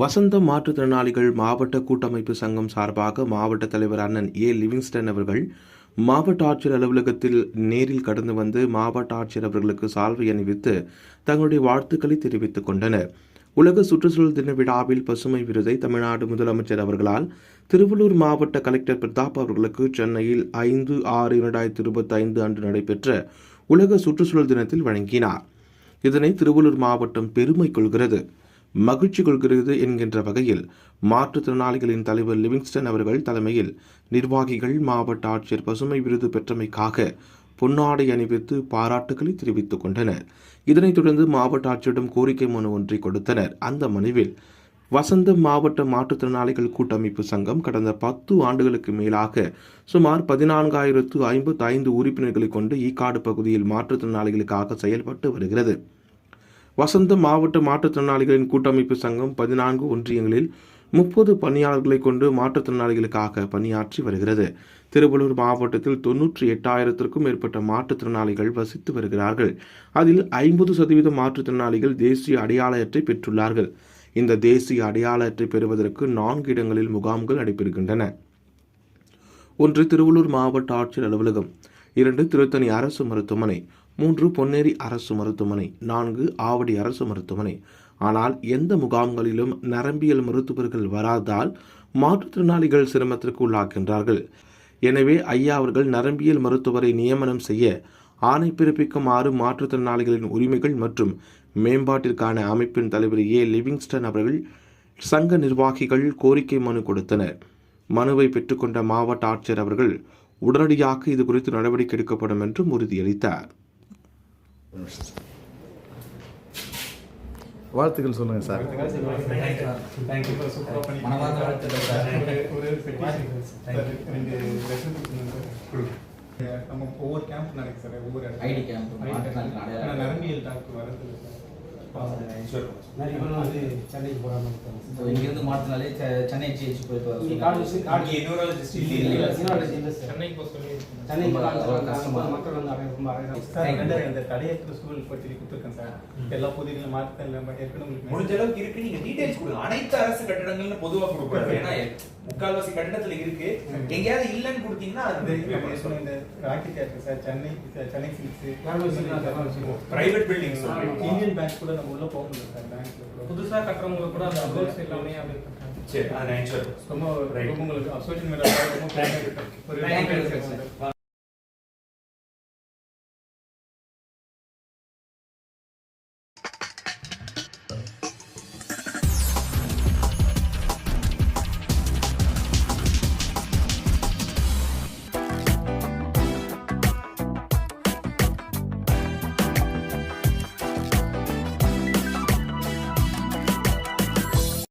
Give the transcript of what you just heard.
வசந்த மாற்றுத்திறனாளிகள் மாவட்ட கூட்டமைப்பு சங்கம் சார்பாக மாவட்ட தலைவர் அண்ணன் ஏ. லிவிங்ஸ்டன் அவர்கள் மாவட்ட ஆட்சியர் அலுவலகத்தில் நேரில் கடந்து வந்து மாவட்ட ஆட்சியர் அவர்களுக்கு சால்வை அணிவித்து தங்களுடைய வாழ்த்துக்களை தெரிவித்துக் கொண்டனர். உலக சுற்றுச்சூழல் தின விழாவில் பசுமை விருதை தமிழ்நாடு முதலமைச்சர் அவர்களால் திருவள்ளூர் மாவட்ட கலெக்டர் பிரதாப் அவர்களுக்கு சென்னையில் ஐந்து ஆறு இரண்டாயிரத்தி இருபத்தி ஐந்து அன்று நடைபெற்ற உலக சுற்றுச்சூழல் தினத்தில் வழங்கினார். இதனை திருவள்ளூர் மாவட்டம் பெருமை கொள்கிறது. மகிழ்ச்சி கொள்கிறது என்கின்ற வகையில் மாற்றுத்திறனாளிகளின் தலைவர் லிவிங்ஸ்டன் அவர்கள் தலைமையில் நிர்வாகிகள் மாவட்ட ஆட்சியர் பசுமை விருது பெற்றமைக்காக பொன்னாடை அணிவித்து பாராட்டுகளை தெரிவித்துக் கொண்டனர். இதனைத் தொடர்ந்து மாவட்ட ஆட்சியரிடம் கோரிக்கை மனு ஒன்றை கொடுத்தனர். அந்த மனுவில் வசந்த மாவட்ட மாற்றுத்திறனாளிகள் கூட்டமைப்பு சங்கம் கடந்த பத்து ஆண்டுகளுக்கு மேலாக சுமார் பதினான்காயிரத்து ஐம்பத்து ஐந்து உறுப்பினர்களை கொண்டு ஈக்காடு பகுதியில் மாற்றுத்திறனாளிகளுக்காக செயல்பட்டு வருகிறது. வசந்த மாவட்ட மாற்றுத்திறனாளிகளின் கூட்டமைப்பு சங்கம் பதினான்கு ஒன்றியங்களில் முப்பது பணியாளர்களை கொண்டு மாற்றுத்திறனாளிகளுக்காக பணியாற்றி வருகிறது. திருவள்ளூர் மாவட்டத்தில் தொன்னூற்றி எட்டாயிரத்திற்கும் மேற்பட்ட மாற்றுத்திறனாளிகள் வசித்து வருகிறார்கள். அதில் ஐம்பது சதவீத மாற்றுத்திறனாளிகள் தேசிய அடையாள அட்டை பெற்றுள்ளார்கள். இந்த தேசிய அடையாள அட்டை பெறுவதற்கு நான்கு இடங்களில் முகாம்கள் நடைபெறுகின்றன. ஒன்று திருவள்ளூர் மாவட்ட ஆட்சியர் அலுவலகம் இரண்டு திருத்தணி அரசு மருத்துவமனை மூன்று பொன்னேரி அரசு மருத்துவமனை நான்கு ஆவடி அரசு மருத்துவமனை. ஆனால் எந்த முகாம்களிலும் நரம்பியல் மருத்துவர்கள் வராதால் மாற்றுத்திறனாளிகள் சிரமத்திற்கு உள்ளாகின்றார்கள். எனவே ஐயா அவர்கள் நரம்பியல் மருத்துவரை நியமனம் செய்ய ஆணை பிறப்பிக்குமாறு மாற்றுத்திறனாளிகளின் உரிமைகள் மற்றும் மேம்பாட்டிற்கான அமைப்பின் தலைவர் ஏ. லிவிங்ஸ்டன் அவர்கள் சங்க நிர்வாகிகள் கோரிக்கை மனு கொடுத்தனர். மனுவை பெற்றுக்கொண்ட மாவட்ட ஆட்சியர் அவர்கள் உடனடியாக இது குறித்து நடவடிக்கை எடுக்கப்படும் என்றும் உறுதியளித்தார். வாழ்த்துக்கள் சொல்லுங்க சார். நம்ம ஒவ்வொரு கேம்ப் நடக்குது சார் ஒவ்வொரு. ஐடி கேம்ப் நரம்பியல் டாக்டர் வரது நிறைய பேர் வந்து சென்னைக்கு போறாங்க So, இங்கிருந்து மாற்றினாலே Chennai GH. College college neurologist இல்ல சென்னைக்கு போக சொல்லி சென்னைக்கு. மக்கள் வந்து அடைய ரொம்ப சார் இந்த இந்த தடையற்ற சூழல் பற்றி கொடுத்துருக்கேன் சார். எல்லா பகுதிகளிலும் மாற்றத்தில் ஏற்கனவே முடிஞ்ச அளவுக்கு இருக்கு. நீங்க டீடைல்ஸ் கொடுங்க. அனைத்து அரசு கட்டடங்கள்னு பொதுவா கொடுக்கூடாது ஏன்னா முக்கால்வாசி கட்டடத்துல இருக்கு. எங்கேயாவது இல்லைன்னு கொடுத்தீங்கன்னா அது சொன்ன இந்த Rocky theatre sir Chennai Chennai silks private buildings Indian bank கூட நம்ம உள்ள போக முடியல சார் பேங்க்ல புதுசா கட்டுறவங்களுக்கு கூட அந்த அப்ரோச் எல்லாமே அப்படி சரி. அது நான் ரொம்ப உங்களுக்கு சோஷியல் மீடியா ரொம்ப sir. ஒரு